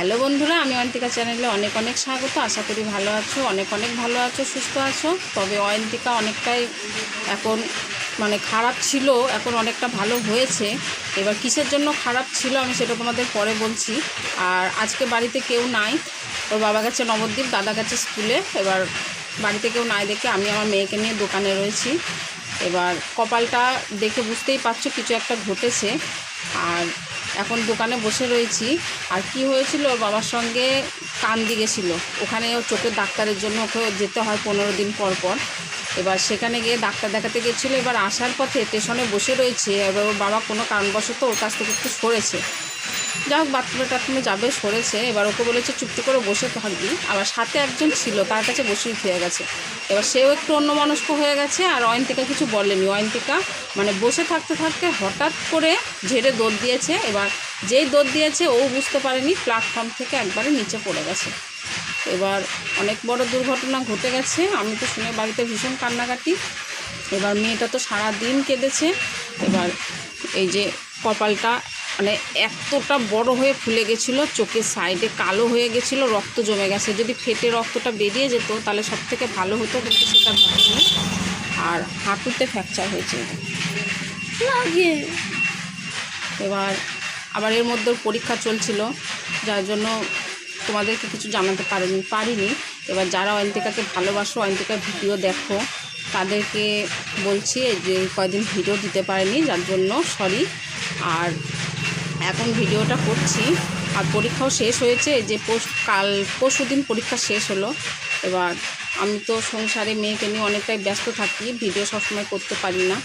Hello বন্ধুরা, আমি অয়ন্তিকা চ্যানেলে অনেক অনেক স্বাগত। আশা করি ভালো আছো, অনেক অনেক ভালো আছো, সুস্থ আছো। তবে অয়ন্তিকা অনেকটাই এখন মানে খারাপ ছিল, এখন অনেকটা ভালো হয়েছে। এবার কিসের জন্য খারাপ ছিল আমি সেটা তোমাদের পরে বলছি। আর আজকে বাড়িতে কেউ নাই, ওর বাবা গেছে নবদ্বীপ, দাদা গেছে স্কুলে। এবার বাড়িতে কেউ নাই দেখে আমি আমার মেয়েকে নিয়ে দোকানে রয়েছি। এবার কপালটা দেখে বুঝতেই পারছ, কিছু একটা ঘটেছে। আর এখন দোকানে বসে রয়েছি। আর কি হয়েছিল, ওর বাবার সঙ্গে কান্দি গেছিল। ওখানে ও চোখের ডাক্তারের জন্য ওকে যেতে হয় পনেরো দিন পর পর। এবার সেখানে গিয়ে ডাক্তার দেখাতে গেছিল। এবার আসার পথে স্টেশনে বসে রয়েছে। এবার ওর বাবা কোনো কারণবশত ওর কাছ থেকে একটু সরেছে। যা হোক বাথরুমে টাথরুমে যাবে, সরেছে। এবার ওকে বলেছে চুপটি করে বসে থাকবি। আবার সাথে একজন ছিল, তার কাছে বসেই খেয়ে গেছে। এবার সেও একটু অন্য অন্যমনস্ক হয়ে গেছে আর অয়ন্তিকা কিছু বলেনি। অয়ন্তিকা মানে বসে থাকতে থাকতে হঠাৎ করে ঝেড়ে দৌড় দিয়েছে। এবার যেই দৌড় দিয়েছে, ও বুঝতে পারেনি প্ল্যাটফর্ম থেকে একবারে নিচে পড়ে গেছে। এবার অনেক বড় দুর্ঘটনা ঘটে গেছে। আমি তো শুনে বাড়িতে ভীষণ কান্নাকাটি। এবার মেয়েটা তো সারা দিন কেঁদেছে। এবার এই যে কপালটা মানে এতটা বড় হয়ে ফুলে গেছিল চোখের সাইডে কালো হয়ে গেছিল রক্ত জমে গেছে। যদি ফেটে রক্তটা বেরিয়ে যেত তাহলে সব থেকে ভালো হতো কিন্তু সেটা ঘটেনি। আর হাঁটুতে ফ্র্যাকচার হয়েছে। এবার আবার এর মধ্যে পরীক্ষা চলছিল যার জন্য তোমাদেরকে কিছু জানাতে পারিনি পারিনি। এবার যারা অয়ন্তিকাকে ভালোবাসো অয়ন্তিকার ভিডিও দেখো তাদেরকে বলছি যে কয়দিন ভিডিও দিতে পারেনি যার জন্য সরি। আর এখন ভিডিওটা করছি আর পরীক্ষাও শেষ হয়েছে যে কাল পরশু দিন পরীক্ষা শেষ হলো। এবার আমি তো সংসারে মেয়েকে নিয়ে অনেকটাই ব্যস্ত থাকি, ভিডিও সবসময় করতে পারি না।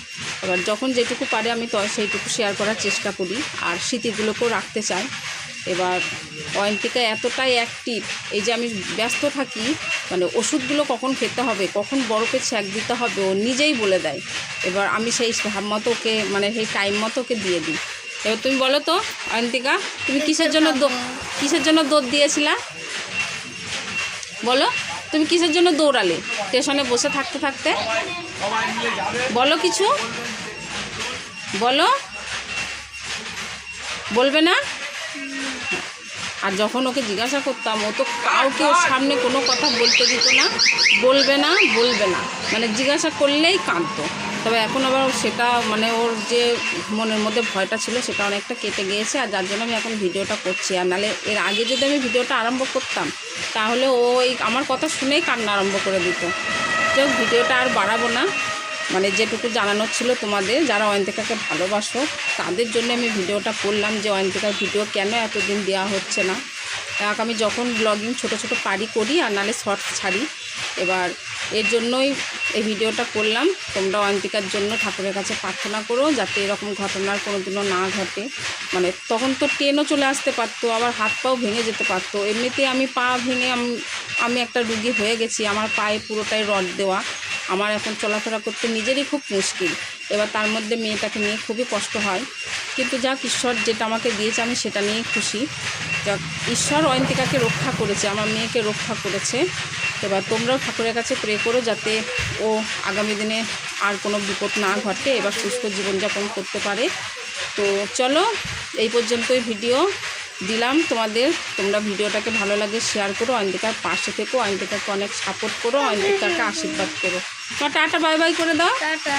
এবার যখন যেটুকু পারে আমি তো, সেইটুকু শেয়ার করার চেষ্টা করি, আর স্মৃতিগুলোকেও রাখতে চাই। এবার অয়ন্তিকা এতটাই অ্যাক্টিভ এই যে আমি ব্যস্ত থাকি মানে ওষুধগুলো কখন খেতে হবে, কখন বরফে ছ্যাক দিতে হবে, ও নিজেই বলে দেয়। এবার আমি সেই ভাব মতো ওকে মানে সেই টাইম মতো ওকে দিয়ে দিই। এবার তুমি বলো তো অয়ন্তিকা তুমি কিসের জন্য দৌ- কিসের জন্য দৌড় দিয়েছিলা? বলো তুমি কিসের জন্য দৌড়ালে? স্টেশনে বসে থাকতে থাকতে? বলো কিছু। বলো। বলবে না? আর যখন ওকে জিজ্ঞাসা করতাম, ও তো কাউকে সামনে কোনো কথা বলতে দিত না, বলবে না বলবে না। মানে জিজ্ঞাসা করলেই কাঁদতো। তবে এখন আবার সেটা মানে ওর যে মনের মধ্যে ভয়টা ছিল, সেটা অনেকটা কেটে গিয়েছে আর যার জন্য আমি এখন ভিডিওটা করছি। আর নাহলে এর আগে যদি আমি ভিডিওটা আরম্ভ করতাম, তাহলে ও আমার কথা শুনেই কান্না আরম্ভ করে দিত। যাই ভিডিওটা আর বাড়াবো না। মানে যেটুকু জানানোর ছিল তোমাদের, যারা অয়ন্তিকাকে ভালোবাসো, তাদের জন্য আমি ভিডিওটা করলাম যে অয়ন্তিকার ভিডিও কেন এতদিন দেওয়া হচ্ছে না। এক, আমি যখন ব্লগিং ছোট ছোট পারি করি, আর নাহলে শর্টস ছাড়ি, এবার এর জন্যই এই ভিডিওটা করলাম। তোমরা অয়ন্তিকার জন্য ঠাকুরের কাছে প্রার্থনা করো যাতে এরকম ঘটনার কোনো দিনও না ঘটে। মানে তখন তো ট্রেনও চলে আসতে পারতো, আবার হাত পাও ভেঙে যেতে পারতো। এমনিতে আমি পা ভেঙে আমি আমি একটা রুগী হয়ে গেছি, আমার পায়ে পুরোটাই রড দেওয়া। আমার এখন চলাফেরা করতে নিজেরই খুব মুশকিল। এবার তার মধ্যে মেয়েটাকে নিয়ে খুবই কষ্ট হয়। কিন্তু যাক, ঈশ্বর যেটা আমাকে দিয়েছে আমি সেটা নিয়েই খুশি। যাক, ঈশ্বর অয়ন্তিকাকে রক্ষা করেছে, আমার মেয়েকে রক্ষা করেছে। এবার তোমরাও ঠাকুরের কাছে প্রে করো যাতে ও আগামী দিনে আর কোনো বিপদ না ঘটে, এবার সুস্থ জীবনযাপন করতে পারে। তো চলো, এই পর্যন্তই ভিডিও দিলাম। তোমাদের, তোমরা ভিডিওটাকে ভালো লাগে শেয়ার করো। অয়ন্তিকার পাশে থেকো। অয়ন্তিকাকে অনেক সাপোর্ট করো। অয়ন্তিকাকে আশীর্বাদ করো। টাটা বাই বাই করে দাও। টাটা